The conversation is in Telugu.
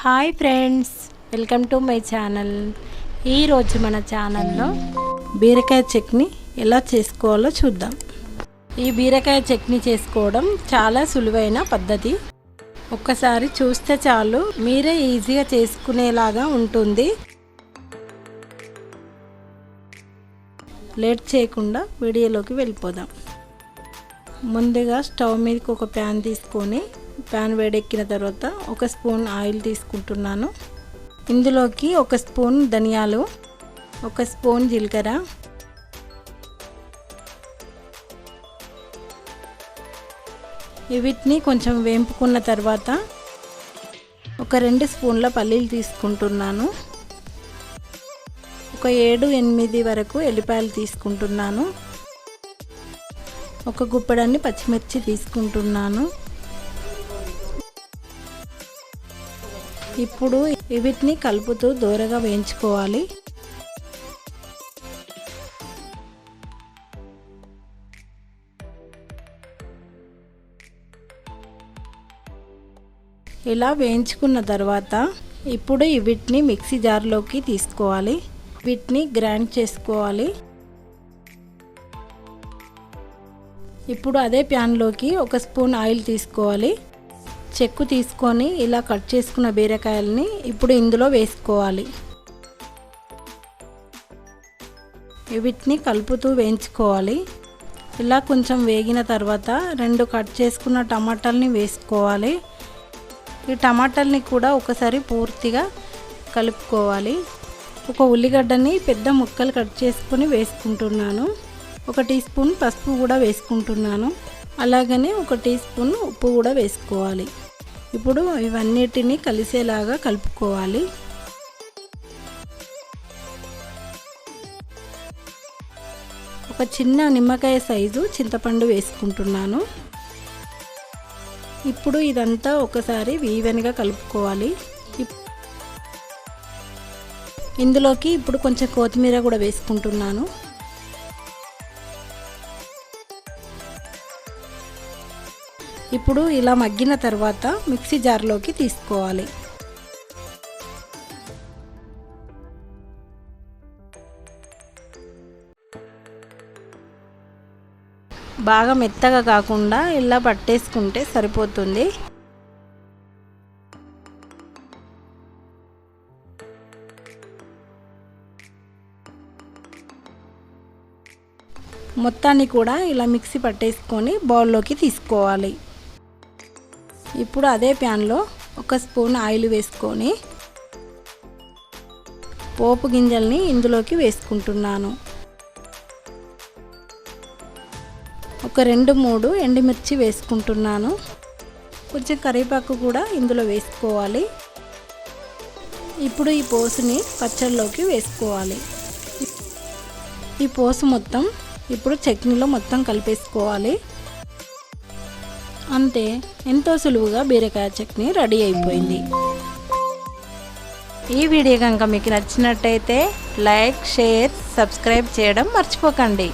Hi friends welcome to my channel. ఈరోజు మన ఛానల్లో బీరకాయ చట్నీ ఎలా చేసుకోవాలో చూద్దాం. ఈ బీరకాయ చట్నీ చేసుకోవడం చాలా సులువైన పద్ధతి. ఒక్కసారి చూస్తే చాలు మీరే ఈజీగా చేసుకునేలాగా ఉంటుంది. లేట్ చేయకుండా వీడియోలోకి వెళ్ళిపోదాం. ముందుగా స్టవ్ మీదకి ఒక ప్యాన్ తీసుకొని ప్యాన్ వేడెక్కిన తర్వాత ఒక స్పూన్ ఆయిల్ తీసుకుంటున్నాను. ఇందులోకి ఒక స్పూన్ ధనియాలు ఒక స్పూన్ జీలకర్ర వీటిని కొంచెం వేంపుకున్న తర్వాత ఒక రెండు స్పూన్ల పల్లీలు తీసుకుంటున్నాను. ఒక ఏడు ఎనిమిది వరకు ఎల్లిపాయలు తీసుకుంటున్నాను. ఒక గుప్పడాన్ని పచ్చిమిర్చి తీసుకుంటున్నాను. ఇప్పుడు వీటిని కలుపుతూ దూరగా వేయించుకోవాలి. ఇలా వేయించుకున్న తర్వాత ఇప్పుడు వీటిని మిక్సీ జార్లోకి తీసుకోవాలి. వీటిని గ్రైండ్ చేసుకోవాలి. ఇప్పుడు అదే ప్యాన్లోకి ఒక స్పూన్ ఆయిల్ తీసుకోవాలి. చెక్కు తీసుకొని ఇలా కట్ చేసుకున్న బీరకాయలని ఇప్పుడు ఇందులో వేసుకోవాలి. వీటిని కలుపుతూ వేయించుకోవాలి. ఇలా కొంచెం వేగిన తర్వాత రెండు కట్ చేసుకున్న టమాటాలని వేసుకోవాలి. ఈ టమాటాలని కూడా ఒకసారి పూర్తిగా కలుపుకోవాలి. ఒక ఉల్లిగడ్డని పెద్ద ముక్కలు కట్ చేసుకొని వేసుకుంటున్నాను. ఒక టీ స్పూన్ పసుపు కూడా వేసుకుంటున్నాను. అలాగనే ఒక టీ స్పూన్ ఉప్పు కూడా వేసుకోవాలి. ఇప్పుడు ఇవన్నిటిని కలిసేలాగా కలుపుకోవాలి. ఒక చిన్న నిమ్మకాయ సైజు చింతపండు వేసుకుంటున్నాను. ఇప్పుడు ఇదంతా ఒకసారి ఈవెన్గా కలుపుకోవాలి. ఇందులోకి ఇప్పుడు కొంచెం కొత్తిమీర కూడా వేసుకుంటున్నాను. ఇప్పుడు ఇలా మగ్గిన తర్వాత మిక్సీ జార్లోకి తీసుకోవాలి. బాగా మెత్తగా కాకుండా ఇలా పట్టేసుకుంటే సరిపోతుంది. మొత్తాన్ని కూడా ఇలా మిక్సీ పట్టేసుకొని బౌల్లోకి తీసుకోవాలి. ఇప్పుడు అదే ప్యాన్లో ఒక స్పూన్ ఆయిల్ వేసుకొని పోపు గింజల్ని ఇందులోకి వేసుకుంటున్నాను. ఒక రెండు మూడు ఎండుమిర్చి వేసుకుంటున్నాను. కొంచెం కరివేపాకు కూడా ఇందులో వేసుకోవాలి. ఇప్పుడు ఈ పోసుని పచ్చళ్ళలోకి వేసుకోవాలి. ఈ పోసు మొత్తం ఇప్పుడు చట్నీలో మొత్తం కలిపేసుకోవాలి. అంతే ఎంతో సులువుగా బీరకాయ చట్నీ రెడీ అయిపోయింది. ఈ వీడియో కనుక మీకు నచ్చినట్టయితే లైక్ షేర్ సబ్స్క్రైబ్ చేయడం మర్చిపోకండి.